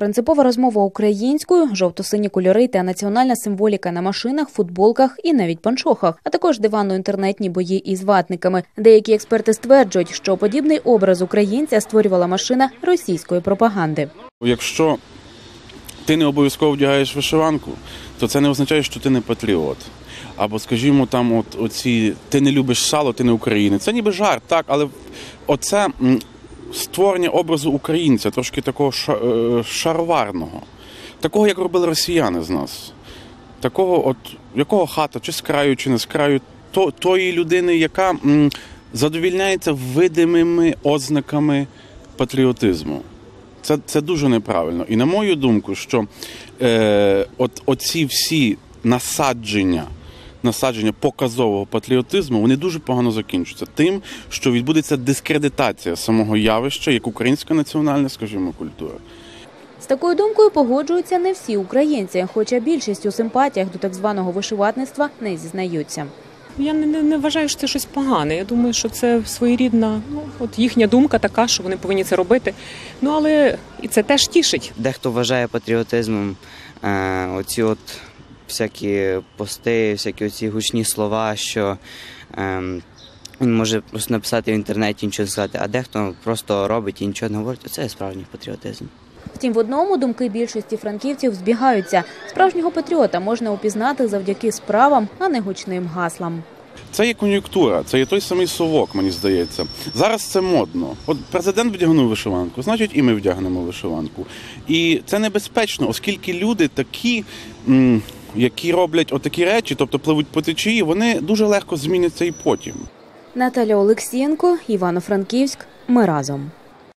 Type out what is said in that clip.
Принципова розмова українською, жовто-сині кольори та національна символіка на машинах, футболках і навіть панчохах, а також диванно-інтернетні бої із ватниками. Деякі експерти стверджують, що подібний образ українця створювала машина російської пропаганди. Якщо ти не обов'язково вдягаєш вишиванку, то це не означає, що ти не патріот. Або, скажімо, там, от оці ти не любиш сало, ти не українець. Це ніби жарт, так, але оце створення образу українця, трошки такого е, шароварного, такого, як робили росіяни з нас. Такого, от якого хата, чи з краю, чи не з краю, то, тої людини, яка м, задовільняється видимими ознаками патріотизму. Це, це дуже неправильно. І на мою думку, що е, от, оці всі насадження, насадження показового патріотизму, вони дуже погано закінчаться тим, що відбудеться дискредитація самого явища як українська національна, скажімо, культура. З такою думкою погоджуються не всі українці, хоча більшість у симпатіях до так званого вишиватництва не зізнаються. Я не, не, не вважаю, що це щось погане. Я думаю, що це своєрідна, ну от їхня думка така, що вони повинні це робити. Ну але і це теж тішить. Дехто вважає патріотизмом е, оці от всякі пости, всякі оці гучні слова, що е, він може просто написати в інтернеті, нічого не сказати, а дехто просто робить і нічого не говорить. Оце є справжній патріотизм. Втім, в одному думки більшості франківців збігаються. Справжнього патріота можна упізнати завдяки справам, а не гучним гаслам. Це є кон'юнктура, це є той самий совок, мені здається. Зараз це модно. От президент вдягнув вишиванку, значить, і ми вдягнемо вишиванку. І це небезпечно, оскільки люди такі, м, які роблять отакі речі, тобто пливуть по течії, вони дуже легко зміняться і потім. Наталя Олексієнко, Івано-Франківськ. Ми разом.